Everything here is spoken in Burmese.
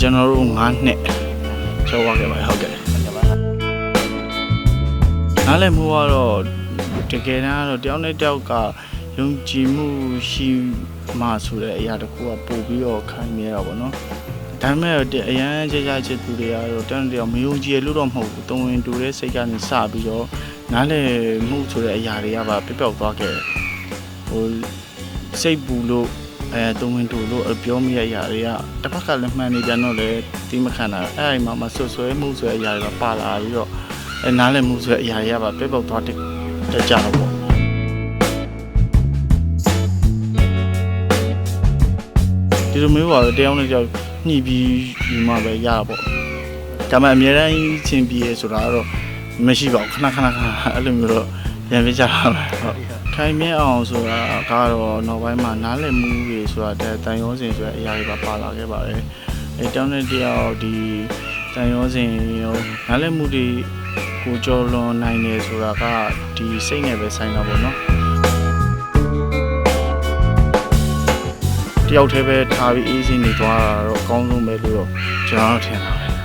ကျွန်တော်တို့9နှစ်ကျော်သွားခဲ့ပါတယ်ဟုတ်ကဲ့နားလည်မှုကတော့တကယ်တမ်းကတော့တယောက်နဲ့တယောက်ကယုံကြည်မှုရှိမှဆိုတဲ့အရာတစ်ခုကပို့ပြီးတော့ခိုင်းနေရတာပေါ့နော်ဒါပေမဲ့အရန်ကြကြချစ်သူတွေကတော့တယောက်နဲ့တယောက်မယုံကြည်လို့တော့မဟုတ်ဘူးတုံဝင်တူတဲ့စိတ်ကနေစပြီးတော့နားလည်မှုဆိုတဲ့အရာတွေကပါပြပြောက်သွားခဲ့တယ်ဟိုစိတ်ပူလို့ အဲတုံဝင်တူလို့ပြောမိတဲ့အရာတွေကတစ်ဖက်ကလည်းမှန်နေပြန်တော့လေတီးမခံတာအဲ့ဒီမှာမဆွဆွဲမှုဆိုတဲ့အရာတွေကပါလာပြီးတော့အဲနားလည်မှုဆိုတဲ့အရာတွေကပါပြတ်ပေါက်သွားတဲ့တကြတော့ပေါ့ဒီလိုမျိုးပါတော့တယောက်နဲ့တယောက်ညှိပြီးယူမှပဲရတာပေါ့ဒါမှအများတိုင်းချင်းပြီးရဆိုတာကတော့မရှိပါဘူးခဏခဏခဏအဲ့လိုမျိုးတော့ ပြန်ပြကြတာပဲဟုတ်ခိုင်မြဲအောင်ဆိုတာကတော့နောက်ပိုင်းမှာနားလည်မှုတွေဆိုတာတဲ့တန်ရုံးစင်ဆိုတဲ့အရာတွေပါပါလာခဲ့ပါတယ်အဲတောင်းတဲ့တယောက်ဒီတန်ရုံးစင်ရောနားလည်မှုတွေကိုကြော်လွန်နိုင်တယ်ဆိုတာကဒီစိတ်နဲ့ပဲဆိုင်တာပေါ့နော်တယောက်တည်းပဲထားပြီးအေးစင်းနေသွားတာတော့အကောင်းဆုံးပဲလို့တော့ကျွန်တော်ထင်တာပဲ